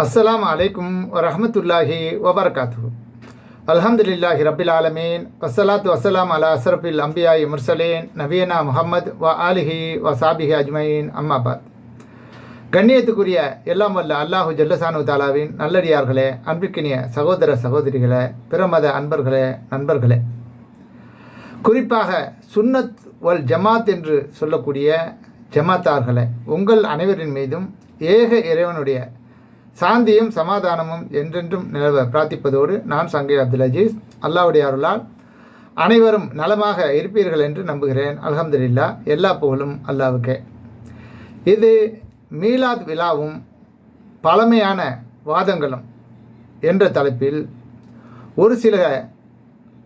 அஸ்லாம் அலைக்கும் வரஹமத்துல்லாஹி வபரகாத்து அல்ஹம்துலில்லாஹி ரபில் ஆலமீன். வசலாத்து வசலாம் அலா அசரபில் அம்பியாய் முர்சலேன். நவீனா முகமது வ ஆலிஹி வ சாபிஹி அஜ்மயின். அம்மாபாத் கண்ணியத்துக்குரிய எல்லாம் வல்ல அல்லாஹு ஜல்லசானு தாலாவின் நல்லடியார்களே அன்பிக்கினிய சகோதர சகோதரிகளே பிறமத அன்பர்களே நண்பர்களே. குறிப்பாக சுன்னத் வல் ஜமாத் என்று சொல்லக்கூடிய ஜமாத்தார்களே உங்கள் அனைவரின் மீதும் ஏக இறைவனுடைய சாந்தியும் சமாதானமும் என்றென்றும் நிலவ பிரார்த்திப்பதோடு நான் சங்கை அப்துல் அஜீஸ் அல்லாவுடைய அருளால் அனைவரும் நலமாக இருப்பீர்கள் என்று நம்புகிறேன். அலமதுல்லா எல்லா புகழும் அல்லாவுக்கே. இது மீலாத் விழாவும் பழமையான வாதங்களும் என்ற தலைப்பில் ஒரு சில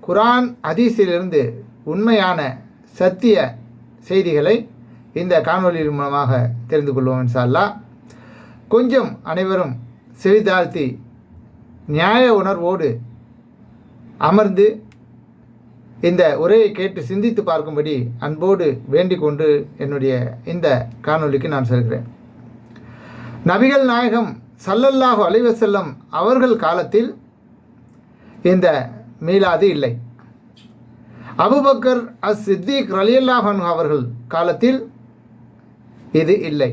குரான் ஹதீஸிலிருந்து உண்மையான சத்திய செய்திகளை இந்த காணொலியின் மூலமாக தெரிந்து கொள்வோம் இன்ஷா கொஞ்சம் அனைவரும் செவிதாழ்த்தி நியாய உணர்வோடு அமர்ந்து இந்த உரையை கேட்டு சிந்தித்து பார்க்கும்படி அன்போடு வேண்டிக் கொண்டு என்னுடைய இந்த காணொளிக்கு நான் செல்கிறேன். நபிகள் நாயகம் சல்லல்லாஹு அலைவசல்லம் அவர்கள் காலத்தில் இந்த மீளாது இல்லை. அபுபக்கர் அஸ் சித்திக் ரலியல்லாஹன் அவர்கள் காலத்தில் இது இல்லை.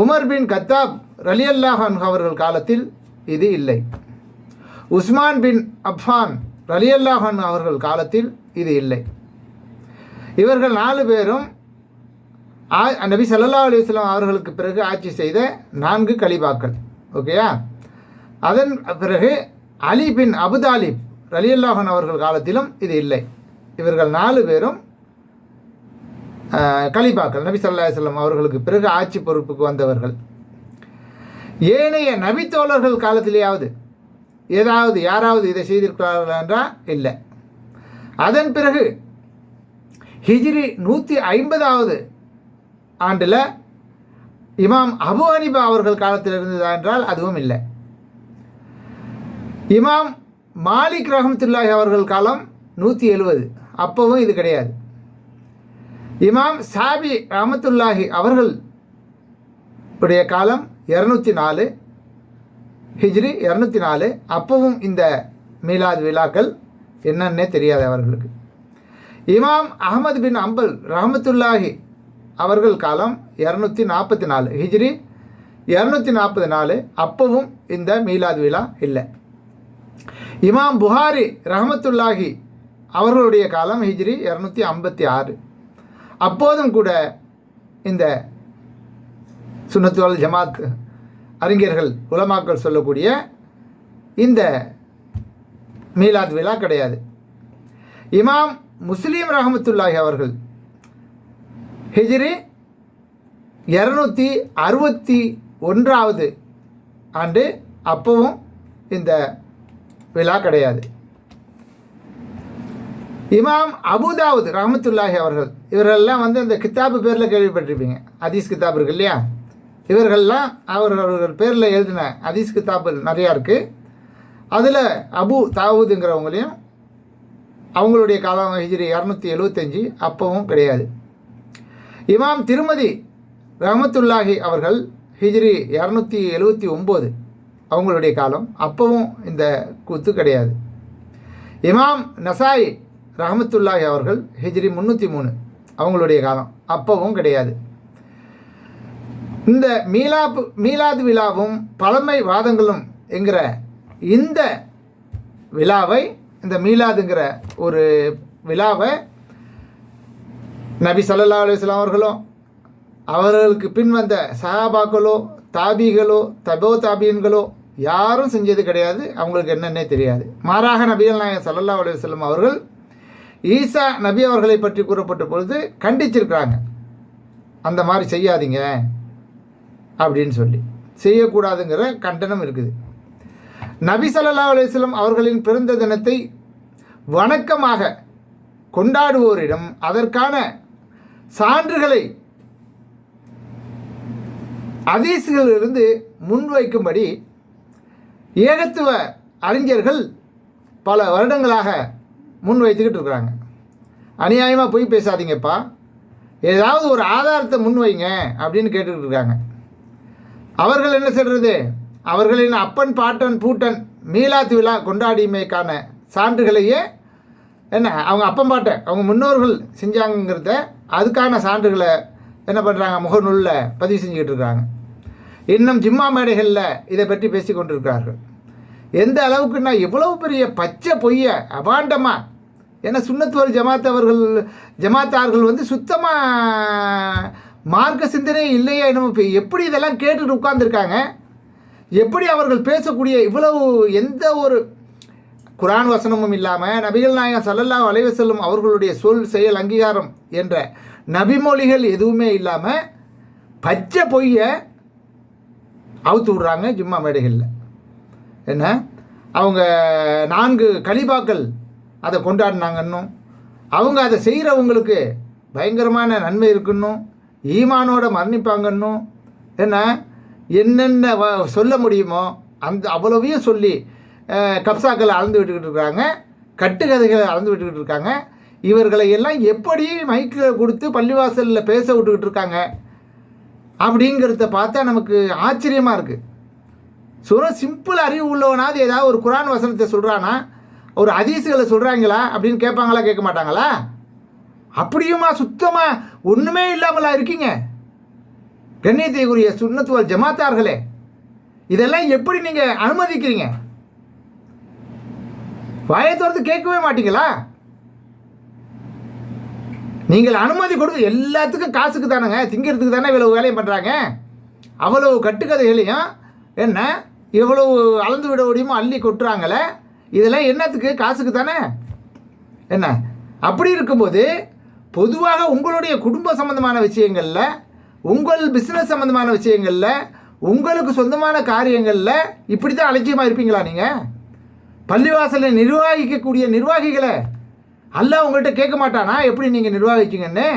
உமர் பின் கத்தாப் ரலியல்லாஹன் அவர்கள் காலத்தில் இது இல்லை. உஸ்மான் பின் அஃபான் ரலியல்லாஹன் அவர்கள் காலத்தில் இது இல்லை. இவர்கள் நாலு பேரும் ஆ- நபி சல்லா அலைஹி அவர்களுக்கு பிறகு ஆட்சி செய்த நான்கு கலிபாக்கள். ஓகேயா அதன் பிறகு அலி பின் அபுதாலிப் ரலியல்லாஹன் அவர்கள் காலத்திலும் இது இல்லை. இவர்கள் நாலு பேரும் கலிபாக்கள். நபி ஸல்லல்லாஹு அலுவலம் அவர்களுக்கு பிறகு ஆட்சி பொறுப்புக்கு வந்தவர்கள். ஏனைய நபித்தோழர்கள் காலத்திலேயாவது ஏதாவது யாராவது இதை செய்திருக்கிறார்கள் என்றால் இல்லை. அதன் பிறகு ஹிஜ்ரி நூற்றி ஐம்பதாவது ஆண்டில் இமாம் அபு அனிபா அவர்கள் காலத்தில் இருந்ததா என்றால் அதுவும் இல்லை. இமாம் மாலிக் ரஹமத்துல்லாஹி அவர்கள் காலம் நூற்றி எழுபது அப்போவும் இது கிடையாது. இமாம் சாபி ரஹமத்துல்லாஹி அவர்கள் உடைய காலம் இரநூத்தி நாலு ஹிஜ்ரி இரநூத்தி நாலு. அப்பவும் இந்த மீலாத் விழாக்கள் என்னன்னே தெரியாது அவர்களுக்கு. இமாம் அகமது பின் அம்பல் ரஹமத்துல்லாஹி அவர்கள் காலம் இரநூத்தி நாற்பத்தி நாலு. ஹிஜ்ரி இரநூத்தி நாற்பது நாலு. அப்பவும் இந்த மீலாத் விழா இல்லை. இமாம் புகாரி ரஹமத்துல்லாஹி அவர்களுடைய காலம் ஹிஜ்ரி இரநூத்தி ஐம்பத்தி ஆறு. அப்போதும் கூட இந்த சுனத்துவல் ஜமாத் அறிஞர்கள் உலமாக்கள் சொல்லக்கூடிய இந்த மீலாத் விழா கிடையாது. இமாம் முஸ்லீம் ரஹமத்துல்லாஹி அவர்கள் ஹிஜ்ரி இரநூத்தி அறுபத்தி ஒன்றாவது ஆண்டு அப்பவும் இந்த விழா கிடையாது. இமாம் அபுதாவுத் ரஹமத்துல்லாஹி அவர்கள் இவரெல்லாம் வந்து இந்த கித்தாபு பேரில் கேள்விப்பட்டிருப்பீங்க. அதீஸ் கித்தாப் இருக்கு இல்லையா? இவர்கள்லாம் அவர்கள் பேரில் எழுதின அதீஸ் கித்தாபு நிறையா இருக்குது அதில் அபு தாவூதுங்கிறவங்களையும் அவங்களுடைய காலம் ஹிஜ்ரி இரநூத்தி எழுபத்தஞ்சு அப்பவும் கிடையாது. இமாம் திருமதி ரஹமத்துல்லாஹி அவர்கள் ஹிஜ்ரி இரநூத்தி எழுவத்தி ஒம்பது அவங்களுடைய காலம் அப்பவும் இந்த கூத்து கிடையாது. இமாம் நசாயி ரஹமத்துல்லாஹி அவர்கள் ஹிஜ்ரி முந்நூற்றி மூணு அவங்களுடைய காலம் அப்பவும் கிடையாது. இந்த மீலாப்பு மீலாது விழாவும் பழமை வாதங்களும் என்கிற இந்த விழாவை இந்த மீலாதுங்கிற ஒரு விழாவை நபி சல்லா அலுவலாம் அவர்களோ அவர்களுக்கு பின் வந்த சஹாபாக்களோ தாபிகளோ தபோ தாபியன்களோ யாரும் செஞ்சது கிடையாது. அவங்களுக்கு என்னன்னே தெரியாது. மாறாக நபிகள் நாயகம் சல்லல்லா அலுவலம் அவர்கள் ஈசா நபி அவர்களை பற்றி கூறப்பட்ட பொழுது கண்டிச்சிருக்கிறாங்க. அந்த மாதிரி செய்யாதீங்க. அப்படின்னு சொல்லி. செய்யக்கூடாதுங்கிற கண்டனம் இருக்குது. நபி சல்லா அலிஸ்லம் அவர்களின் பிறந்த தினத்தை வணக்கமாக கொண்டாடுவோரிடம் அதற்கான சான்றுகளை அதீசுகளிலிருந்து முன்வைக்கும்படி ஏகத்துவ அறிஞர்கள் பல வருடங்களாக முன்வைத்துக்கிட்டு இருக்கிறாங்க. அநியாயமாக போய் பேசாதீங்கப்பா. ஏதாவது ஒரு ஆதாரத்தை முன்வைங்க அப்படின்னு கேட்டுக்கிட்டு இருக்காங்க. அவர்கள் என்ன சொல்கிறது அவர்களின் அப்பன் பாட்டன் பூட்டன் மீலாத் விழா கொண்டாடியமைக்கான சான்றுகளையே என்ன அவங்க அப்பன் பாட்டை அவங்க முன்னோர்கள் செஞ்சாங்கங்கிறத அதுக்கான சான்றுகளை என்ன பண்ணுறாங்க முகநூலில் பதிவு செஞ்சுக்கிட்டு இருக்காங்க இன்னும் ஜிம்மா மேடைகளில் இதை பற்றி பேசி கொண்டிருக்கிறார்கள். எந்த அளவுக்குன்னா எவ்வளவு பெரிய பச்சை பொய்ய அபாண்டமாக ஏன்னா சுண்ணத்துவர் ஜமாத்தவர்கள் ஜமாத்தார்கள் வந்து சுத்தமாக மார்க்க சிந்தனை இல்லையா என்னமோ இப்போ எப்படி இதெல்லாம் கேட்டுட்டு உட்காந்துருக்காங்க எப்படி அவர்கள் பேசக்கூடிய இவ்வளவு எந்த ஒரு குரான் வசனமும் இல்லாமல் நபிகள் நாயகம் சல்லல்லா அலைஹி செல்லும் அவர்களுடைய சொல் செயல் அங்கீகாரம் என்ற நபிமொழிகள் எதுவுமே இல்லாமல் பச்சை பொய்யை அவுத்து விட்றாங்க ஜிம்மா மேடைகளில். என்ன? அவங்க நான்கு கலிபாக்கள் அதை கொண்டாடினாங்கன்னும் அவங்க அதை செய்கிறவங்களுக்கு பயங்கரமான நன்மை இருக்குன்னும் ஈமானோட மரணிப்பாங்கன்னும் என்ன? என்னென்ன வ- சொல்ல முடியுமோ அந்த அவ்வளவையும் சொல்லி கப்சாக்களை அளந்து விட்டுக்கிட்டு இருக்காங்க. கட்டுக்கதைகளை அளந்து விட்டுக்கிட்டு இருக்காங்க. இவர்களை எல்லாம் எப்படி மைக்கில் கொடுத்து பள்ளிவாசலில் பேச விட்டுக்கிட்டு இருக்காங்க? அப்படிங்கிறத பார்த்தா நமக்கு ஆச்சரியமாக இருக்குது சுர சிம்பிள் அறிவு உள்ளவனாவது ஏதாவது ஒரு குரான் வசனத்தை சொல்கிறானா ஒரு அதிசுகளை சொல்கிறாங்களா அப்படின்னு கேட்பாங்களா? கேட்க மாட்டாங்களா? அப்படியுமா சுத்தமாக ஒன்றுமே இல்லாமலா இருக்கீங்க? கண்ணியத்தைக்குரிய சுண்ணத்துவல் ஜமாத்தார்களே இதெல்லாம் எப்படி நீங்கள் அனுமதிக்கிறீங்க? வாயை திறந்து கேட்கவே மாட்டீங்களா? நீங்கள் அனுமதி கொடுத்து எல்லாத்துக்கும் காசுக்கு தானேங்க திங்கிறதுக்கு தானே இவ்வளவு வேலையும் பண்ணுறாங்க அவ்வளவு கட்டுக்கதைகளையும் என்ன இவ்வளவு அளந்து விட முடியுமோ அள்ளி கொட்டுறாங்களே? இதெல்லாம் என்னத்துக்கு? காசுக்கு தானே? என்ன? அப்படி இருக்கும்போது பொதுவாக உங்களுடைய குடும்ப சம்பந்தமான விஷயங்களில் உங்கள் பிஸ்னஸ் சம்பந்தமான விஷயங்களில் உங்களுக்கு சொந்தமான காரியங்களில் இப்படி தான் அலட்சியமாக இருப்பீங்களா நீங்கள் பள்ளிவாசலை நிர்வகிக்கக்கூடிய நிர்வாகிகளை அல்லாஹ் உங்கள்கிட்ட கேட்க மாட்டானா? எப்படி நீங்கள் நிர்வாகிச்சிங்கன்னு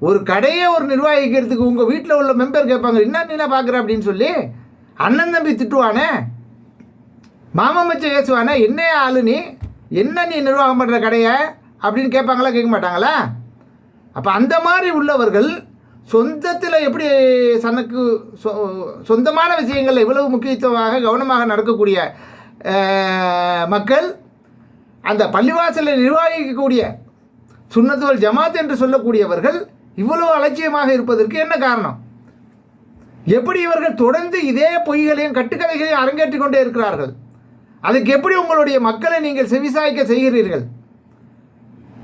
ஒரு கடையை ஒரு நிர்வாகிக்கிறதுக்கு உங்கள் வீட்டில் உள்ள மெம்பர் கேட்பாங்க என்ன நீனா பார்க்குற அப்படின்னு சொல்லி அண்ணன் தம்பி திட்டுவானே. மாமன் மச்சம் ஏசுவானே என்ன ஆளு நீ? என்ன நீ நிர்வாகம் பண்ணுற கடையை? அப்படின்னு கேட்பாங்களா கேட்க மாட்டாங்களா? அப்போ அந்த மாதிரி உள்ளவர்கள் சொந்தத்தில் எப்படி தனக்கு சொ- சொந்தமான விஷயங்களில் இவ்வளவு முக்கியத்துவமாக கவனமாக நடக்கக்கூடிய மக்கள் அந்த பள்ளிவாசலை நிர்வகிக்கக்கூடிய சுண்ணத்துவல் ஜமாத் என்று சொல்லக்கூடியவர்கள் இவ்வளவு அலட்சியமாக இருப்பதற்கு என்ன காரணம்? எப்படி இவர்கள் தொடர்ந்து இதே பொய்களையும் கட்டுக்கதைகளையும் அரங்கேற்றிக் கொண்டே இருக்கிறார்கள்? அதுக்கு எப்படி உங்களுடைய மக்களை நீங்கள் செவிசாய்க்க செய்கிறீர்கள்?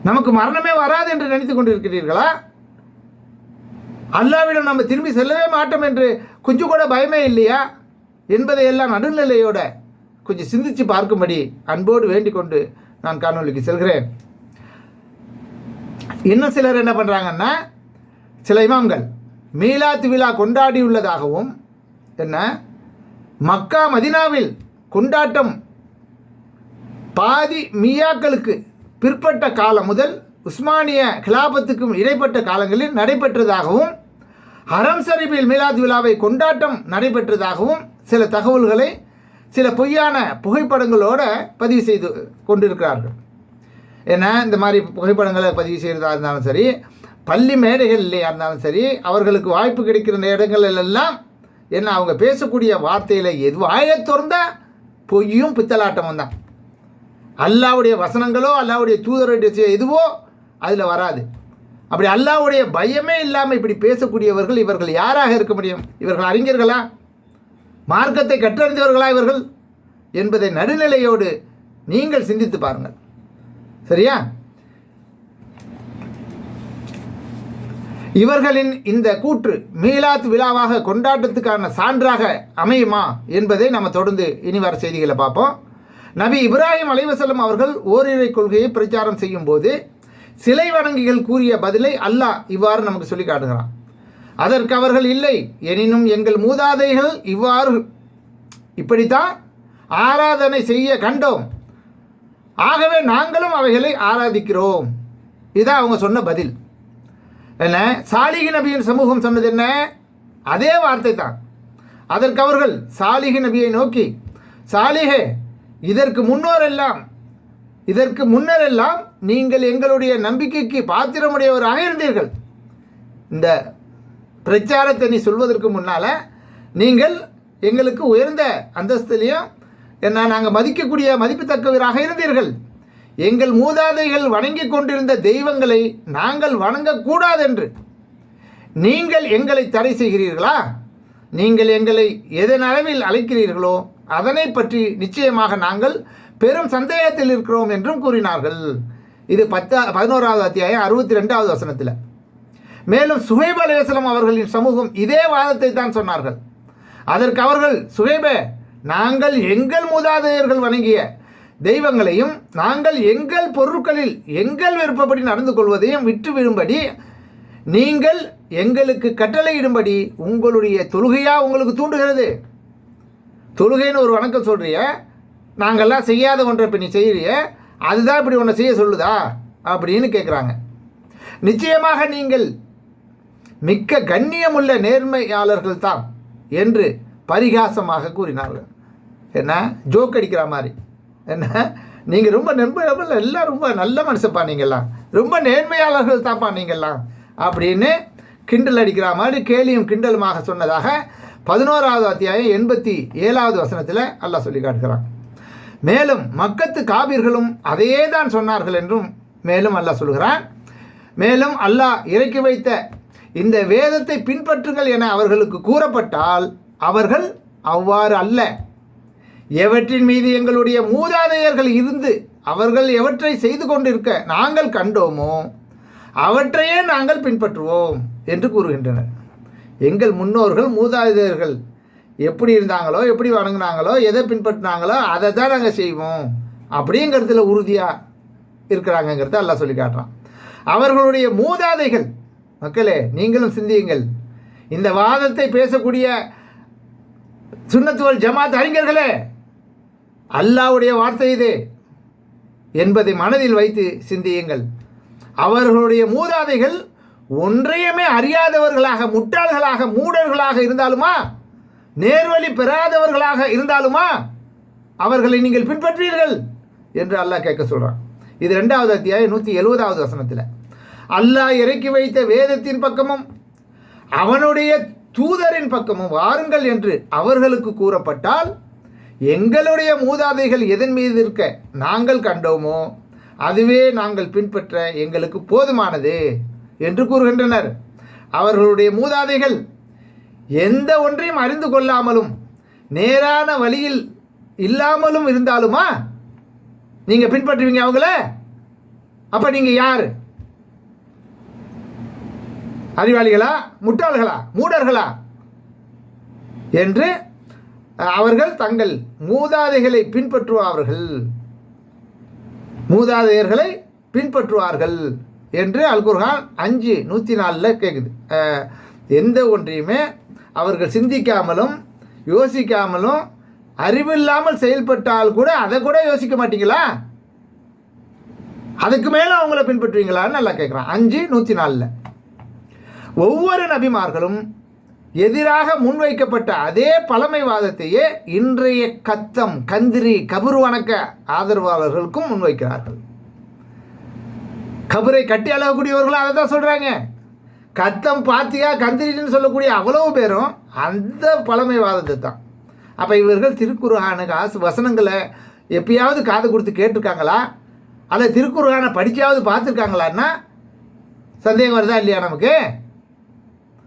நமக்கு மரணமே வராது என்று நினைத்து கொண்டிருக்கிறீர்களா? அல்லாவிடம் நம்ம திரும்பி செல்லவே மாட்டோம் என்று கொஞ்சம் கூட பயமே இல்லையா? என்பதை எல்லாம் நடுநிலையோட கொஞ்சம் சிந்திச்சு பார்க்கும்படி அன்போடு வேண்டிக் கொண்டு நான் காணொளிக்கு செல்கிறேன். இன்னும் சிலர் என்ன பண்ணுறாங்கன்னா சில இமாம்கள் மீலாத்து விழா கொண்டாடியுள்ளதாகவும் என்ன மக்கா மதினாவில் கொண்டாட்டம் பாதி மியாக்களுக்கு பிற்பட்ட காலம் முதல் உஸ்மானிய கிலாபத்துக்கும் இடைப்பட்ட காலங்களில் நடைபெற்றதாகவும் ஹரம் சரிபில் மீலாத் விழாவை கொண்டாட்டம் நடைபெற்றதாகவும் சில தகவல்களை சில பொய்யான புகைப்படங்களோடு பதிவு செய்து கொண்டிருக்கிறார்கள். ஏன்னா இந்த மாதிரி புகைப்படங்களை பதிவு செய்கிறதா இருந்தாலும் சரி பள்ளி மேடைகள்லையா இருந்தாலும் சரி அவர்களுக்கு வாய்ப்பு கிடைக்கிற இடங்களிலெல்லாம் என்ன அவங்க பேசக்கூடிய வார்த்தையில் எது வாயை பொய்யும் பித்தலாட்டமும் தான். அல்லாவுடைய வசனங்களோ அல்லாவுடைய தூதருடைய எதுவோ அதில் வராது. அப்படி அல்லாவுடைய பயமே இல்லாமல் இப்படி பேசக்கூடியவர்கள் இவர்கள் யாராக இருக்க முடியும்? இவர்கள் அறிஞர்களா? மார்க்கத்தை கற்றறிந்தவர்களா இவர்கள்? என்பதை நடுநிலையோடு நீங்கள் சிந்தித்து பாருங்கள். சரியா? இவர்களின் இந்த கூற்று மீலாத் விழாவாக கொண்டாட்டத்துக்கான சான்றாக அமையுமா என்பதை நம்ம தொடர்ந்து இனி வர செய்திகளை பார்ப்போம். நபி இப்ராஹிம் அலைவசல்லம் அவர்கள் ஓரிரை கொள்கையை பிரச்சாரம் செய்யும் போது சிலை வணங்கிகள் கூறிய பதிலை அல்லாஹ் இவ்வாறு நமக்கு சொல்லி காட்டுகிறான். அதற்கு அவர்கள் இல்லை எனினும் எங்கள் மூதாதைகள் இவ்வாறு இப்படித்தான் ஆராதனை செய்ய கண்டோம். ஆகவே நாங்களும் அவைகளை ஆராதிக்கிறோம். இதான் அவங்க சொன்ன பதில். என்ன? சாலிகி நபியின் சமூகம் சொன்னது என்ன? அதே வார்த்தை தான். அதற்கு அவர்கள் சாலிகி நபியை நோக்கி சாலிகே இதற்கு முன்னோரெல்லாம் இதற்கு முன்னரெல்லாம் நீங்கள் எங்களுடைய நம்பிக்கைக்கு பாத்திரமுடையவராக இருந்தீர்கள். இந்த பிரச்சாரத்தை நீ சொல்வதற்கு முன்னால் நீங்கள் எங்களுக்கு உயர்ந்த அந்தஸ்திலையும் என்ன நாங்கள் மதிக்கக்கூடிய மதிப்புத்தக்கவராக இருந்தீர்கள். எங்கள் மூதாதைகள் வணங்கி கொண்டிருந்த தெய்வங்களை நாங்கள் வணங்கக்கூடாதென்று. நீங்கள் எங்களை தடை செய்கிறீர்களா? நீங்கள் எங்களை எதன் அளவில் அழைக்கிறீர்களோ அதனை பற்றி நிச்சயமாக நாங்கள் பெரும் சந்தேகத்தில் இருக்கிறோம் என்றும் கூறினார்கள். இது பத்தா பதினோராவது அத்தியாயம் அறுபத்தி ரெண்டாவது வசனத்தில். மேலும் சுஹைப் அலையாஸ்லாம் அவர்களின் சமூகம் இதே வாதத்தை தான் சொன்னார்கள். அதற்கு அவர்கள் சுஹைபே நாங்கள் எங்கள் மூதாதையர்கள் வணங்கிய தெய்வங்களையும் நாங்கள் எங்கள் பொருட்களில் எங்கள் விருப்பப்படி நடந்து கொள்வதையும் விட்டு விடும்படி நீங்கள் எங்களுக்கு கட்டளையிடும்படி உங்களுடைய தொழுகையா உங்களுக்கு தூண்டுகிறது? தொழுகைன்னு ஒரு வணக்கம் சொல்கிறிய நாங்கள்லாம் செய்யாத ஒன்றை இப்போ நீ செய்கிறிய அதுதான் இப்படி ஒன்றை செய்ய சொல்லுதா? அப்படின்னு கேட்குறாங்க நிச்சயமாக நீங்கள் மிக்க கண்ணியமுள்ள நேர்மையாளர்கள் தான் என்று பரிகாசமாக கூறினார்கள். என்ன? ஜோக் அடிக்கிற மாதிரி. என்ன? நீங்கள் ரொம்ப நண்பர்கள் எல்லாம் ரொம்ப நல்ல மனுஷப்பா நீங்கள்லாம். ரொம்ப நேர்மையாளர்கள் தான்ப்பா நீங்கள்லாம். அப்படின்னு கிண்டல் அடிக்கிற மாதிரி கேலியும் கிண்டலுமாக சொன்னதாக பதினோராவது அத்தியாயம் எண்பத்தி ஏழாவது வசனத்தில் அல்லாஹ் சொல்லி காட்டுகிறான். மேலும் மக்கத்து காபிர்களும் அதையே தான் சொன்னார்கள் என்றும் மேலும் அல்லாஹ் சொல்கிறான். மேலும் அல்லாஹ் இறக்கி வைத்த இந்த வேதத்தை பின்பற்றுங்கள் என அவர்களுக்கு கூறப்பட்டால் அவர்கள் அவ்வாறு அல்ல. எவற்றின் மீது எங்களுடைய மூதாதையர்கள் இருந்து அவர்கள் எவற்றை செய்து கொண்டிருக்க நாங்கள் கண்டோமோ அவற்றையே நாங்கள் பின்பற்றுவோம் என்று கூறுகின்றனர். எங்கள் முன்னோர்கள் மூதாதையர்கள் எப்படி இருந்தாங்களோ எப்படி வணங்கினாங்களோ எதை பின்பற்றினாங்களோ அதை தான் நாங்கள் செய்வோம். அப்படிங்கிறதுல உறுதியாக இருக்கிறாங்கங்கிறத எல்லாம் சொல்லி காட்டுறான். அவர்களுடைய மூதாதைகள் மக்களே நீங்களும் சிந்தியுங்கள். இந்த வாதத்தை பேசக்கூடிய சுண்ணத்துவல் ஜமாத் அறிஞர்களே அல்லாவுடைய வார்த்தை இது என்பதை மனதில் வைத்து சிந்தியுங்கள். அவர்களுடைய மூதாதைகள் ஒன்றையுமே அறியாதவர்களாக முட்டாள்களாக மூடர்களாக இருந்தாலுமா? நேர்வழி பெறாதவர்களாக இருந்தாலுமா? அவர்களை நீங்கள் பின்பற்றீர்கள் என்று அல்லாஹ் கேட்க சொல்கிறான் இது ரெண்டாவது அத்தியாயம் நூற்றி எழுபதாவது வசனத்தில். அல்லாஹ் இறக்கி வைத்த வேதத்தின் பக்கமும் அவனுடைய தூதரின் பக்கமும் வாருங்கள் என்று அவர்களுக்கு கூறப்பட்டால் எங்களுடைய மூதாதைகள் எதன் மீது இருக்க நாங்கள் கண்டோமோ? அதுவே நாங்கள் பின்பற்ற எங்களுக்கு போதுமானது. என்று கூறுகின்றனர். அவர்களுடைய மூதாதைகள் எந்த ஒன்றையும் அறிந்து கொள்ளாமலும் நேரான வழியில் இல்லாமலும் இருந்தாலுமா? நீங்கள் பின்பற்றுவீங்க அவங்கள? அப்போ நீங்கள் யார்? அறிவாளிகளா? முட்டாள்களா? மூடர்களா? என்று அவர்கள் தங்கள் மூதாதைகளை பின்பற்றுவார்கள். மூதாதையர்களை பின்பற்றுவார்கள். என்று அல்குர்ஹான் அஞ்சு நூற்றி நாலில் கேட்குது எந்த ஒன்றையுமே அவர்கள் சிந்திக்காமலும் யோசிக்காமலும் அறிவில்லாமல் செயல்பட்டால் கூட அதை கூட யோசிக்க மாட்டீங்களா? அதுக்கு மேலே அவங்கள பின்பற்றுவீங்களான்னு நல்லா கேட்குறான் அஞ்சு நூற்றி நாலில். ஒவ்வொரு நபிமார்களும் எதிராக முன்வைக்கப்பட்ட அதே பழமைவாதத்தையே இன்றைய கத்தம் கந்திரி கபுரு வணக்க ஆதரவாளர்களுக்கும் முன்வைக்கிறார்கள். கபரை கட்டி அழகக்கூடியவர்களும் அதை தான் சொல்கிறாங்க கத்தம் பாத்தியா கந்திரின்னு சொல்லக்கூடிய அவ்வளவு பேரும் அந்த பழமைவாதத்தை தான் அப்போ இவர்கள் திருக்குறானுக்கு ஆசு வசனங்களை எப்பயாவது காது கொடுத்து கேட்டிருக்காங்களா? அதை திருக்குறானை படித்தாவது பார்த்துருக்காங்களான்னா சந்தேகம் வருதா இல்லையா நமக்கு?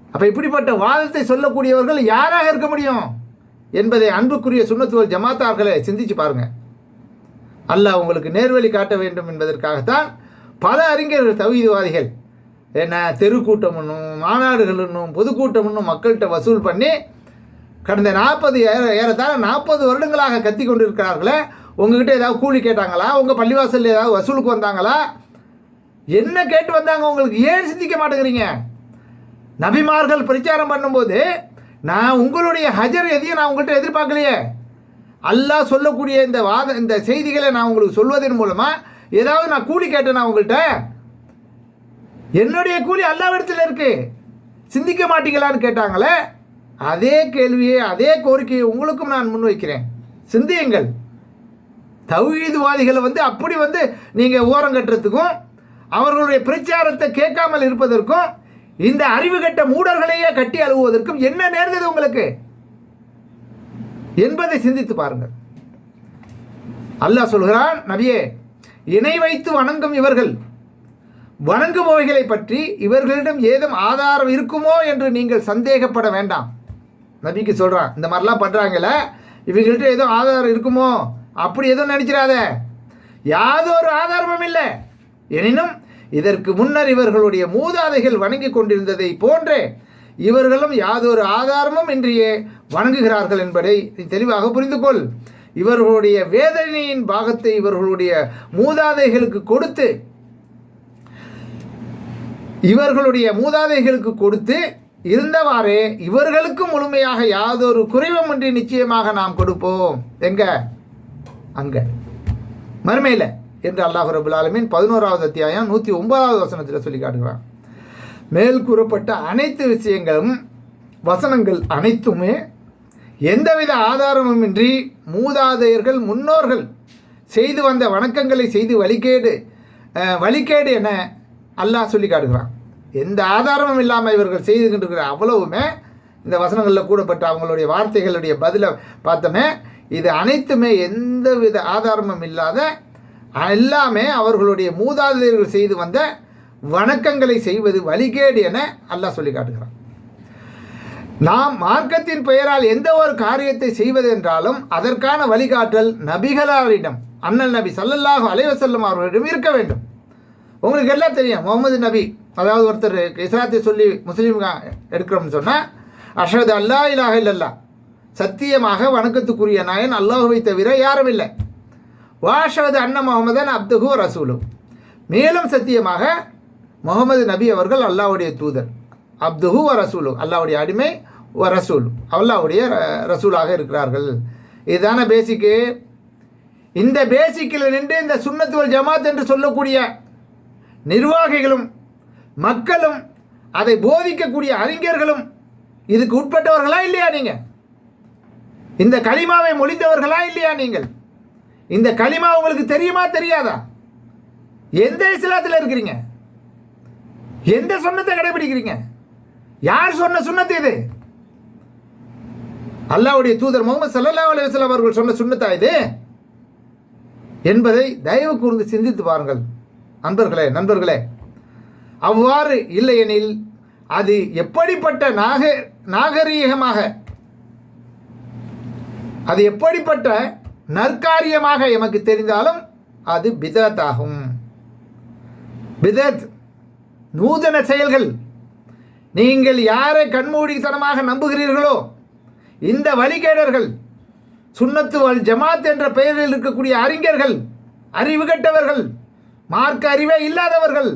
அப்போ இப்படிப்பட்ட வாதத்தை சொல்லக்கூடியவர்கள் யாராக இருக்க முடியும்? என்பதை அன்புக்குரிய சுண்ணத்துவல் ஜமாத்தார்களை சிந்திச்சு பாருங்கள் அல்லாஹ் உங்களுக்கு நேர்வழி காட்ட வேண்டும் என்பதற்காகத்தான் பல அறிஞர்கள் தவிதவாதிகள் என்ன தெருக்கூட்டம்னும் மாநாடுகளுன்னும் பொதுக்கூட்டம்னும் மக்கள்கிட்ட வசூல் பண்ணி கடந்த நாற்பது ஏற ஏறத்தாழ நாற்பது வருடங்களாக கத்தி கொண்டிருக்கிறார்களே உங்ககிட்ட ஏதாவது கூலி கேட்டாங்களா? உங்கள் பள்ளிவாசலில் ஏதாவது வசூலுக்கு வந்தாங்களா? என்ன கேட்டு வந்தாங்க உங்களுக்கு? ஏன் சிந்திக்க மாட்டேங்கிறீங்க? நபிமார்கள் பிரச்சாரம் பண்ணும்போது நான் உங்களுடைய ஹஜர் எதையும் நான் உங்கள்கிட்ட எதிர்பார்க்கலையே. அல்லாஹ் சொல்லக்கூடிய இந்த வாத இந்த செய்திகளை நான் உங்களுக்கு சொல்வதன் மூலமாக ஏதாவது நான் கூலி கேட்டேனா உங்கள்கிட்ட என்னுடைய கூலி அல்லாவிடத்தில் இருக்கு. சிந்திக்க மாட்டீங்களான்னு கேட்டாங்களே? அதே கேள்வியை அதே கோரிக்கையை உங்களுக்கும் நான் முன்வைக்கிறேன் சிந்தியுங்கள். தௌஹீதுவாதிகளை வந்து அப்படி வந்து நீங்கள் ஓரம் கட்டுறதுக்கும் அவர்களுடைய பிரச்சாரத்தை கேட்காமல் இருப்பதற்கும் இந்த அறிவு கட்ட மூடர்களையே கட்டி அழுவதற்கும் என்ன நேர்ந்தது உங்களுக்கு? என்பதை சிந்தித்து பாருங்கள். அல்லாஹ் சொல்கிறான் நபியே இணை வைத்து வணங்கும் இவர்கள். வணங்குபவைகளை பற்றி இவர்களிடம் ஏதும் ஆதாரம் இருக்குமோ என்று நீங்கள் சந்தேகப்பட வேண்டாம். நபிக்கு சொல்கிறான் இந்த மாதிரிலாம் பண்ணுறாங்கல்ல இவங்கள்ட்ட ஏதோ ஆதாரம் இருக்குமோ? அப்படி எதுவும் நினைச்சிடாத. யாதொரு ஆதாரமும் இல்லை. எனினும் இதற்கு முன்னர் இவர்களுடைய மூதாதைகள் வணங்கி கொண்டிருந்ததை போன்றே இவர்களும் யாதொரு ஆதாரமும் இன்றியே வணங்குகிறார்கள் என்பதை நீ தெளிவாக புரிந்து கொள் இவர்களுடைய வேதனையின் பாகத்தை இவர்களுடைய மூதாதைகளுக்கு கொடுத்து இவர்களுடைய மூதாதைகளுக்கு கொடுத்து இருந்தவாறே இவர்களுக்கும் முழுமையாக யாதொரு குறைவுமின்றி நிச்சயமாக நாம் கொடுப்போம். எங்க? அங்க. மறுமையில். என்று அல்லாஹ் ரபுல் ஆலமின் பதினோராவது அத்தியாயம் நூற்றி ஒன்பதாவது வசனத்தில் சொல்லி காட்டுகிறான். மேல் கூறப்பட்ட அனைத்து விஷயங்களும் வசனங்கள் அனைத்துமே எந்தவித ஆதாரமுமின்றி மூதாதையர்கள் முன்னோர்கள் செய்து வந்த வணக்கங்களை செய்து வழிகேடு வழிகேடு என அல்லாஹ் சொல்லி காட்டுகிறான். எந்த ஆதாரமும் இல்லாமல் இவர்கள் செய்து கொண்டிருக்கிற அவ்வளவுமே இந்த வசனங்களில் கூடப்பட்ட அவங்களுடைய வார்த்தைகளுடைய பதிலை பார்த்தோமே இது அனைத்துமே எந்தவித ஆதாரமும் இல்லாத எல்லாமே அவர்களுடைய மூதாதையர்கள் செய்து வந்த வணக்கங்களை செய்வது வழிகேடு என அல்லாஹ் சொல்லி காட்டுகிறான். நாம் மார்க்கத்தின் பெயரால் எந்த ஒரு காரியத்தை செய்வதென்றாலும் அதற்கான வழிகாட்டல் நபிகளாரிடம் அண்ணல் நபி சல்லல்லாஹ் அலைவசல்லம் அவர்களிடம் இருக்க வேண்டும். உங்களுக்கு எல்லாம் தெரியும் முகமது நபி அதாவது ஒருத்தர் இஸ்லாத்தை சொல்லி முஸ்லீம் எடுக்கிறோம்னு சொன்னால் அஷது அல்லா இலாஹ இல்லல்லா சத்தியமாக வணக்கத்துக்குரிய நாயன் அல்லாஹுவை தவிர யாரும் இல்லை. வாஷவது அண்ண முகமதன் அப்துகு ரசூலு. மேலும் சத்தியமாக முகமது நபி அவர்கள் அல்லாவுடைய தூதர் அப்துஹு ரசூலு அல்லாவுடைய அடிமை ரசூல். அல்லாவுடைய ர- ரசூலாக இருக்கிறார்கள். இதுதான பேசிக்கு இந்த பேசிக்கில் நின்று இந்த சுன்னத்துவல் ஜமாத் என்று சொல்லக்கூடிய நிர்வாகிகளும் மக்களும் அதை போதிக்கக்கூடிய அறிஞர்களும் இதுக்கு உட்பட்டவர்களா இல்லையா நீங்கள் இந்த களிமாவை மொழிந்தவர்களா இல்லையா நீங்கள்? இந்த களிமா உங்களுக்கு தெரியுமா தெரியாதா? எந்த இஸ்லாத்தில் இருக்கிறீங்க? எந்த சொன்னத்தை கடைபிடிக்கிறீங்க? யார் சொன்ன சுண்ணத்து இது? அல்லாவுடைய தூதர் முகமது சல்லா அலைஹி அவர்கள் சொன்ன சுண்ணத்தா இது? என்பதை தயவு கூர்ந்து சிந்தித்து பாருங்கள். நண்பர்களே நண்பர்களே அவ்வாறு இல்லையெனில் அது எப்படிப்பட்ட நாக நாகரீகமாக அது எப்படிப்பட்ட நற்காரியமாக எமக்கு தெரிந்தாலும் அது பிதத் ஆகும் பிதத் நூதன செயல்கள். நீங்கள் யாரை கண்மூடித்தனமாக நம்புகிறீர்களோ இந்த வழிகேடர்கள் சுண்ணத்து வல் ஜமாத் என்ற பெயரில் இருக்கக்கூடிய அறிஞர்கள் அறிவு கெட்டவர்கள் மார்க்க அறிவே இல்லாதவர்கள்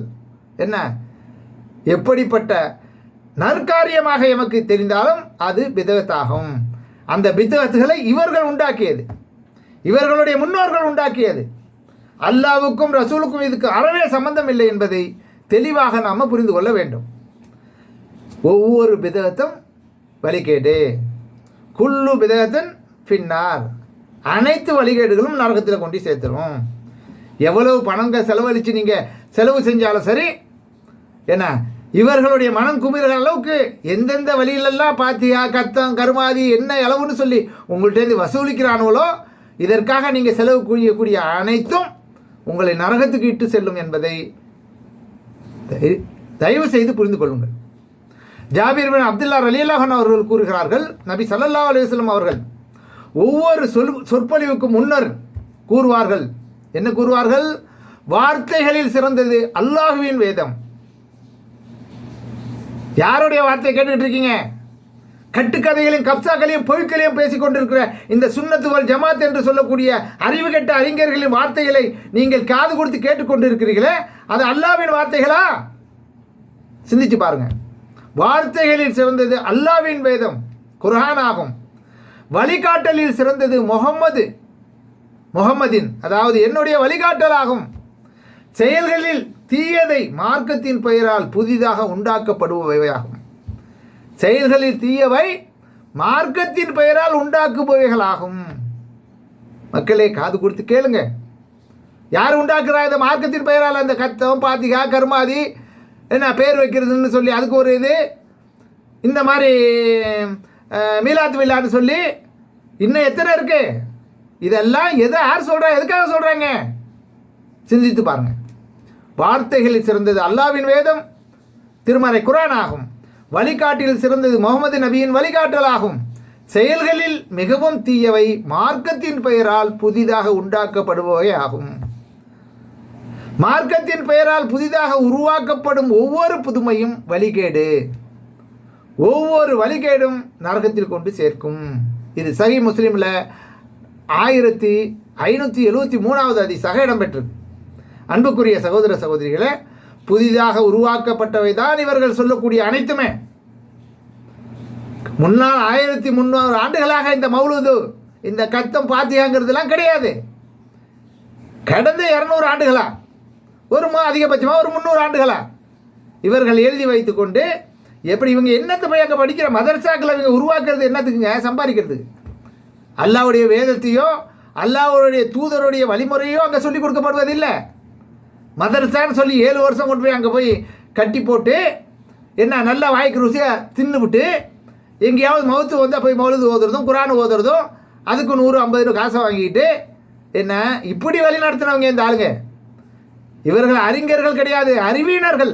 என்ன? எப்படிப்பட்ட நற்காரியமாக எமக்கு தெரிந்தாலும் அது பிதகத்தாகும். அந்த பிதகத்துகளை இவர்கள் உண்டாக்கியது. இவர்களுடைய முன்னோர்கள் உண்டாக்கியது. அல்லாவுக்கும் ரசூலுக்கும் இதுக்கு அறவே சம்பந்தம் இல்லை என்பதை தெளிவாக நாம் புரிந்து கொள்ள வேண்டும். ஒவ்வொரு பிதகத்தும் வழிகேடு. குல்லு பிதகத்தின் பின்னார் அனைத்து வழிகேடுகளும் நரகத்தில் கொண்டு சேர்த்துரும். எவ்வளவு பணங்கள் செலவழித்து நீங்கள் செலவு செஞ்சாலும் சரி என்ன இவர்களுடைய மனம் குமிர அளவுக்கு எந்தெந்த வழியிலெல்லாம் பாத்தியா கத்தம் கருமாதி என்ன அளவுன்னு சொல்லி உங்கள்கிட்ட வசூலிக்கிறானுங்களோ இதற்காக நீங்கள் செலவு கூடியக்கூடிய அனைத்தும் உங்களை நரகத்துக்கு இட்டு செல்லும் என்பதை தய- தயவு செய்து புரிந்து கொள்ளுங்கள். ஜாபீர் பின் அப்துல்லா ரலியல்லாஹன் அவர்கள் கூறுகிறார்கள் நபி ஸல்லல்லாஹு அலைஹி அவர்கள் ஒவ்வொரு சொல் சொற்பொழிவுக்கு முன்னர் கூறுவார்கள். என்ன கூறுவார்கள்? வார்த்தைகளில் சிறந்தது அல்லாஹுவின் வேதம். யாருடைய வார்த்தை கேட்டுக்கிட்டு இருக்கீங்க? கட்டுக்கதைகளையும் கப்சாக்களையும் பொய்க்களையும் பேசிக்கொண்டிருக்கிற இந்த சுண்ணத்துவல் ஜமாத் என்று சொல்லக்கூடிய அறிவு கெட்ட அறிஞர்களின் வார்த்தைகளை நீங்கள் காது கொடுத்து கேட்டுக்கொண்டிருக்கிறீர்களே அது அல்லாவின் வார்த்தைகளா? சிந்திச்சு பாருங்கள் வார்த்தைகளில் சிறந்தது அல்லாவின் வேதம் குர்ஹான் ஆகும் வழிகாட்டலில் சிறந்தது முகம்மது முகம்மதின் அதாவது என்னுடைய வழிகாட்டலாகும். செயல்களில் தீயதை மார்க்கத்தின் பெயரால் புதிதாக உண்டாக்கப்படுபவையாகும். செயல்களில் தீயவை மார்க்கத்தின் பெயரால் உண்டாக்குபவைகளாகும். மக்களே காது கொடுத்து கேளுங்க. யார் உண்டாக்குறா இந்த மார்க்கத்தின் பெயரால்? அந்த கத்தம் பாத்திகா கருமாதி என்ன பேர் வைக்கிறதுன்னு சொல்லி அதுக்கு ஒரு இது? இந்த மாதிரி மீலாத்து விழான்னு சொல்லி இன்னும் எத்தனை இருக்குது இதெல்லாம் எதை யார் சொல்கிறா எதுக்காக சொல்கிறாங்க சிந்தித்து பாருங்க. வார்த்தைகளில் சிறந்தது அல்லாவின் வேதம் திருமறை குரான் ஆகும் வழிகாட்டில் சிறந்தது முகமது நபியின் வழிகாட்டலாகும். செயல்களில் மிகவும் தீயவை மார்க்கத்தின் பெயரால் புதிதாக உண்டாக்கப்படுபவை ஆகும் மார்க்கத்தின் பெயரால் புதிதாக உருவாக்கப்படும் ஒவ்வொரு புதுமையும் வழிகேடு. ஒவ்வொரு வழிகேடும் நரகத்தில் கொண்டு சேர்க்கும். இது சஹி முஸ்லீமில் ஆயிரத்தி ஐநூற்றி எழுபத்தி மூணாவது அதிசாக இடம்பெற்றது. அன்புக்குரிய சகோதர சகோதரிகளே புதிதாக உருவாக்கப்பட்டவை தான் இவர்கள் சொல்லக்கூடிய அனைத்துமே. முன்னால் ஆயிரத்தி முந்நூறு ஆண்டுகளாக இந்த மௌலுது இந்த கத்தம் பாத்தியாங்கிறதுலாம் கிடையாது. கடந்த இரநூறு ஆண்டுகளா? ஒரு மா அதிகபட்சமாக ஒரு முந்நூறு ஆண்டுகளா? இவர்கள் எழுதி வைத்துக்கொண்டு எப்படி இவங்க என்னத்தை போய் அங்கே படிக்கிற மதரசாக்களை இவங்க உருவாக்குறது என்னத்துக்குங்க? சம்பாதிக்கிறது அல்லாவுடைய வேதத்தையோ அல்லாவுடைய தூதருடைய வழிமுறையோ அங்கே சொல்லி கொடுக்கப்படுவதில்லை. மதரசான்னு சொல்லி ஏழு வருஷம் கொண்டு போய் அங்கே போய் கட்டி போட்டு என்ன நல்லா வாய்க்கு ருசியாக தின்னுவிட்டு எங்கேயாவது மவுத்து வந்தால் போய் மௌலுது ஓதுறதும் குரான் ஓதுறதும் அதுக்கு நூறு ஐம்பது ரூபா காசை வாங்கிட்டு என்ன இப்படி வழி நடத்தினவங்க இந்த ஆளுங்க. இவர்கள் அறிஞர்கள் கிடையாது அறிவீனர்கள்.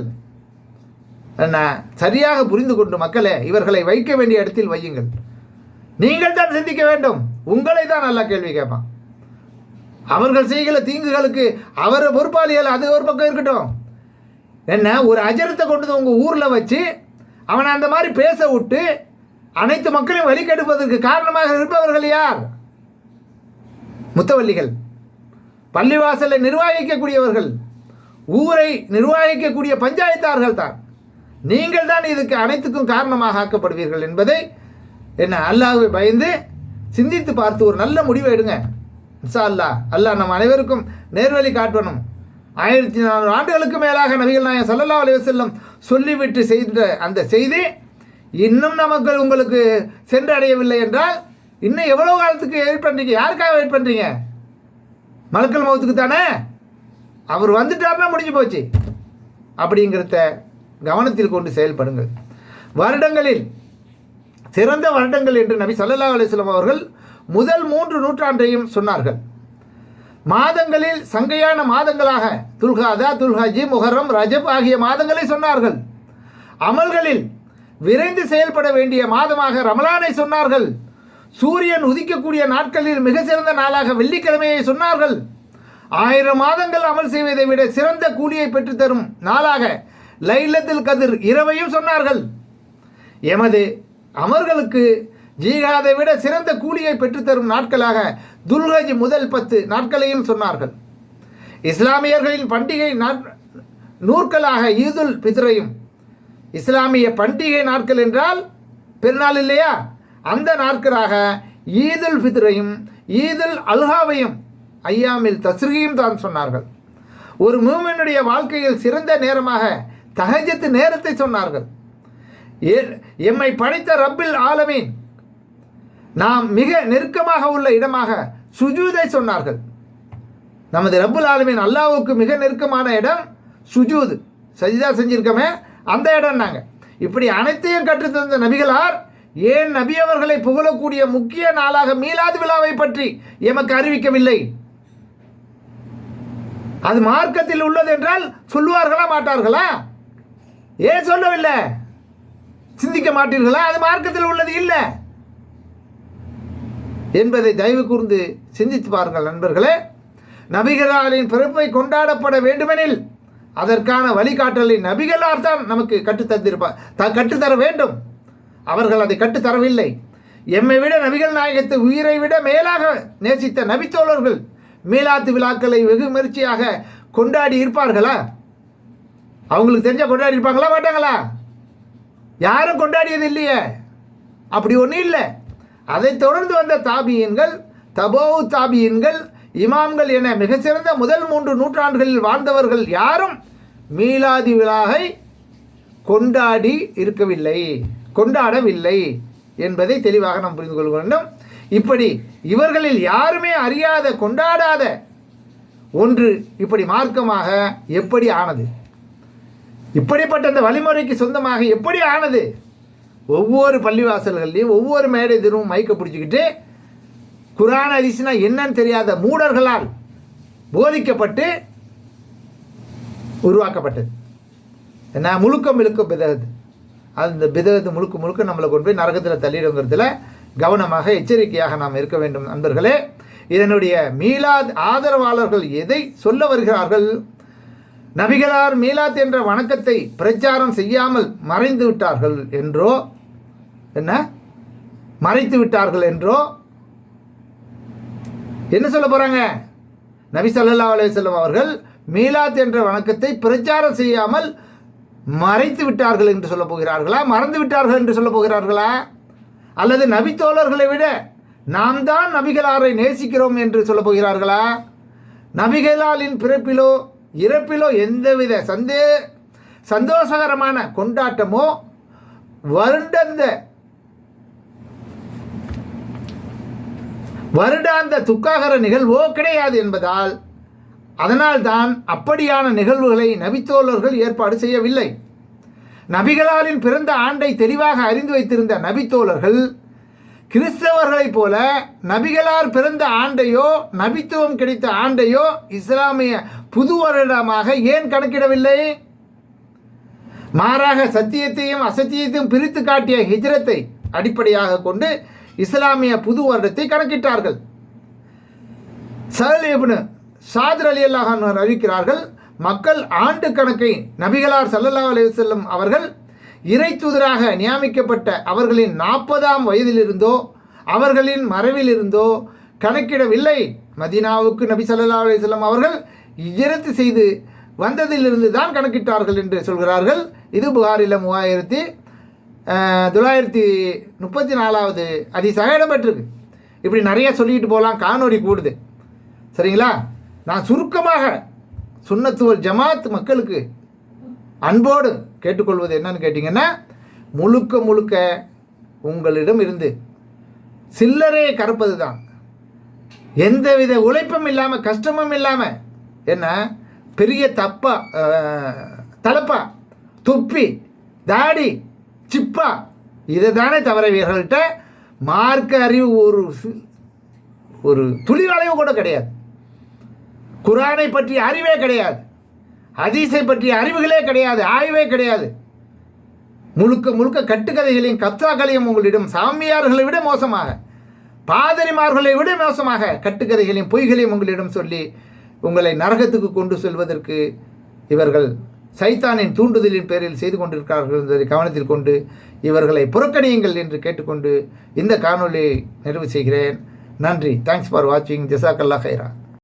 என்ன சரியாக புரிந்து கொண்டு மக்களே இவர்களை வைக்க வேண்டிய இடத்தில் வையுங்கள். நீங்கள் தான் சிந்திக்க வேண்டும். உங்களை தான் நல்லா கேள்வி கேட்பான். அவர்கள் செய்கிற தீங்குகளுக்கு அவர் பொறுப்பாளிகள் அது ஒரு பக்கம் இருக்கட்டும். என்ன ஒரு அஜரத்தை கொண்டு வந்து உங்கள் ஊரில் வச்சு அவனை அந்த மாதிரி பேச விட்டு அனைத்து மக்களையும் வழி கெடுப்பதற்கு காரணமாக இருப்பவர்கள் யார்? முத்தவல்லிகள். பள்ளிவாசலை நிர்வகிக்கக்கூடியவர்கள். ஊரை நிர்வகிக்கக்கூடிய பஞ்சாயத்தார்கள் தான் நீங்கள் தான் இதுக்கு அனைத்துக்கும் காரணமாக ஆக்கப்படுவீர்கள் என்பதை என்ன அல்லாஹ்வை பயந்து சிந்தித்து பார்த்து ஒரு நல்ல முடிவை எடுங்க. இன்ஷா அல்லாஹ் அல்லாஹ் நம் அனைவருக்கும் நேர்வழி காட்டணும். ஆயிரத்தி நானூறு ஆண்டுகளுக்கு மேலாக நபிகள் நாயகம் சல்லல்லா அலைஹி செல்லம் சொல்லிவிட்டு செய்த அந்த செய்தி இன்னும் நமக்கு உங்களுக்கு சென்றடையவில்லை என்றால் இன்னும் எவ்வளோ காலத்துக்கு வெயிட் பண்ணுறீங்க யாருக்காக வெயிட் பண்ணுறீங்க மலக்கல் மௌத்துக்கு தானே அவர் வந்துட்டார்னா முடிஞ்சு போச்சு. அப்படிங்கிறத கவனத்தில் கொண்டு செயல்படுங்கள். வருடங்களில் சிறந்த வருடங்கள் என்று நபி சல்லா அலிஸ்லாம் அவர்கள் முதல் மூன்று நூற்றாண்டையும் சொன்னார்கள். மாதங்களில் சங்கையான மாதங்களாக துல்காதா துல்ஹாஜி முஹரம் ரஜப் ஆகிய மாதங்களை சொன்னார்கள். அமல்களில் விரைந்து செயல்பட வேண்டிய மாதமாக ரமலானை சொன்னார்கள். சூரியன் உதிக்கக்கூடிய நாட்களில் மிக சிறந்த நாளாக வெள்ளிக்கிழமையை சொன்னார்கள். ஆயிரம் மாதங்கள் அமல் செய்வதை விட சிறந்த கூலியை பெற்றுத்தரும் நாளாக லைலத்தில் கதிர் இரவையும் சொன்னார்கள். எமது அமர்களுக்கு ஜீகாதை விட சிறந்த கூலியை பெற்றுத்தரும் நாட்களாக துல்ஹஜ் முதல் பத்து நாட்களையும் சொன்னார்கள். இஸ்லாமியர்களின் பண்டிகை நூற்களாக ஈதுல் பித்ரையும். இஸ்லாமிய பண்டிகை நாட்கள் என்றால் பெருநாள் இல்லையா? அந்த நாட்களாக ஈதுல் பித்ரையும் ஈதுல் அல்ஹாவையும் ஐயாமில் தஸ்ரீயும் தான் சொன்னார்கள். ஒரு மூமினுடைய வாழ்க்கையில் சிறந்த நேரமாக தகஜத்து நேரத்தை சொன்னார்கள். எம்மை படைத்த ரப்பில் ஆலமீன் நாம் மிக நெருக்கமாக உள்ள இடமாக சுஜூதை சொன்னார்கள். நமது ரப்புல் ஆலமீன் அல்லாவுக்கு மிக நெருக்கமான இடம் சுஜூது. சஜிதா செஞ்சிருக்கோமே அந்த இடம் நாங்கள் இப்படி அனைத்தையும் கற்றுத்தந்த நபிகளார் ஏன் நபி அவர்களை புகழக்கூடிய முக்கிய நாளாக மீலாது விழாவை பற்றி எமக்கு அறிவிக்கவில்லை? அது மார்க்கத்தில் உள்ளது என்றால் சொல்லுவார்களா மாட்டார்களா? ஏன் சொல்லவில்லை. சிந்திக்க மாட்டீர்களா? அது மார்க்கத்தில் உள்ளது இல்லை. என்பதை தயவு கூர்ந்து சிந்தித்து பாருங்கள் நண்பர்களே. நபிகளாரின் பிறப்பை கொண்டாடப்பட வேண்டுமெனில் அதற்கான வழிகாட்டலை நபிகளார் தான் நமக்கு கற்றுத்தந்திருப்பார் த கற்றுத்தர வேண்டும். அவர்கள் அதை கற்றுத்தரவில்லை எம்மை விட நபிகள் நாயகத்தை உயிரை விட மேலாக நேசித்த நபித்தோழர்கள் மீலாத்து விழாக்களை வெகு முயற்சியாக கொண்டாடி இருப்பார்களா? அவங்களுக்கு தெரிஞ்சால் கொண்டாடி இருப்பாங்களா மாட்டாங்களா? யாரும் கொண்டாடியது இல்லையே. அப்படி ஒன்றும் இல்லை. அதைத் தொடர்ந்து வந்த தாபியன்கள் தபோவு தாபியன்கள் இமாம்கள் என மிகச்சிறந்த முதல் மூன்று நூற்றாண்டுகளில் வாழ்ந்தவர்கள் யாரும் மீலாதி விழாவை கொண்டாடி இருக்கவில்லை கொண்டாடவில்லை என்பதை தெளிவாக நாம் புரிந்து கொள்ள வேண்டும். இப்படி இவர்களில் யாருமே அறியாத கொண்டாடாத ஒன்று இப்படி மார்க்கமாக எப்படி ஆனது? இப்படிப்பட்ட அந்த வழிமுறைக்கு சொந்தமாக எப்படி ஆனது? ஒவ்வொரு பள்ளிவாசல்கள்லையும் ஒவ்வொரு மேடை தினமும் மைக்க பிடிச்சிக்கிட்டு குரான் அதிசினா என்னன்னு தெரியாத மூடர்களால் போதிக்கப்பட்டு உருவாக்கப்பட்டது. என்ன? முழுக்க முழுக்க அது அந்த பிதகத்து முழுக்க முழுக்க நம்மளை கொண்டு போய் நரகத்தில் தள்ளிடுங்கிறதுல கவனமாக எச்சரிக்கையாக நாம் இருக்க வேண்டும் நண்பர்களே. இதனுடைய மீலாத் ஆதரவாளர்கள் எதை சொல்ல வருகிறார்கள்? நபிகளார் மீலாத் என்ற வணக்கத்தை பிரச்சாரம் செய்யாமல் மறைந்து விட்டார்கள் என்றோ? என்ன? மறைத்து விட்டார்கள் என்றோ? என்ன சொல்ல போகிறாங்க நபி சல்லா அலுவலம் அவர்கள் மீலாத் என்ற வணக்கத்தை பிரச்சாரம் செய்யாமல் மறைத்து விட்டார்கள் என்று சொல்ல போகிறார்களா? மறந்து விட்டார்கள் என்று சொல்ல போகிறார்களா? அல்லது நபித்தோழர்களை விட நாம் தான் நபிகளாரை நேசிக்கிறோம் என்று சொல்ல போகிறார்களா? நபிகளாலின் பிறப்பிலோ இறப்பிலோ எந்தவித சந்தே சந்தோஷகரமான கொண்டாட்டமோ வருடந்த வருடாந்த துக்காகர நிகழ்வோ கிடையாது என்பதால் அதனால்தான் அப்படியான நிகழ்வுகளை நபித்தோழர்கள் ஏற்பாடு செய்யவில்லை. நபிகளாரின் பிறந்த ஆண்டை தெளிவாக அறிந்து வைத்திருந்த நபித்தோழர்கள் கிறிஸ்தவர்களைப் போல நபிகளார் பிறந்த ஆண்டையோ நபித்துவம் கிடைத்த ஆண்டையோ இஸ்லாமிய புது வருடமாக ஏன் கணக்கிடவில்லை? மாறாக சத்தியத்தையும் அசத்தியத்தையும் பிரித்து காட்டிய ஹிஜ்ரத்தை அடிப்படையாக கொண்டு இஸ்லாமிய புது வருடத்தை கணக்கிட்டார்கள். சஹல் இப்னு சாதர் அலி அல்லாஹ் அறிவிக்கிறார்கள் மக்கள் ஆண்டு கணக்கை நபிகளார் சல்லல்லா அலி வஸல்லம் அவர்கள் இறை தூதராக நியமிக்கப்பட்ட அவர்களின் நாற்பதாம் வயதிலிருந்தோ அவர்களின் மறைவிலிருந்தோ கணக்கிடவில்லை. மதீனாவுக்கு நபி சல்லா அலைஹி அவர்கள் இஜரத்து செய்து வந்ததிலிருந்து தான் கணக்கிட்டார்கள் என்று சொல்கிறார்கள். இது புகாரில் மூவாயிரத்தி தொள்ளாயிரத்தி முப்பத்தி நாலாவது அதிசாக இடம்பெற்றிருக்கு. இப்படி நிறைய சொல்லிட்டு போகலாம் காணொளி கூடுது. சரிங்களா? நான் சுருக்கமாக சுண்ணத்துவல் ஜமாத் மக்களுக்கு அன்போடு கேட்டுக்கொள்வது என்னன்னு கேட்டிங்கன்னா முழுக்க முழுக்க உங்களிடம் இருந்து சில்லறையை கறப்பது தான் எந்தவித உழைப்பும் இல்லாமல் கஷ்டமும் இல்லாமல் என்ன பெரிய தப்பா தலப்பா துப்பி தாடி சிப்பா இதை தானே தவிர மார்க்க அறிவு ஒரு ஒரு துளி அளவு கூட கிடையாது. குரானை பற்றிய அறிவே கிடையாது. ஹதீஸை பற்றிய அறிவுகளே கிடையாது. ஆய்வே கிடையாது. முழுக்க முழுக்க கட்டுக்கதைகளையும் கத்தாக்களையும் உங்களிடம் சாமியார்களை விட மோசமாக பாதிரிமார்களை விட மோசமாக கட்டுக்கதைகளையும் பொய்களையும் உங்களிடம் சொல்லி உங்களை நரகத்துக்கு கொண்டு செல்வதற்கு இவர்கள் சைத்தானின் தூண்டுதலின் பேரில் செய்து கொண்டிருக்கிறார்கள் என்பதை கவனத்தில் கொண்டு இவர்களை புறக்கணியுங்கள் என்று கேட்டுக்கொண்டு இந்த காணொளியை நிறைவு செய்கிறேன். நன்றி. தேங்க்ஸ் ஃபார் வாட்சிங் ஜசாக்கல்லா ஹைரா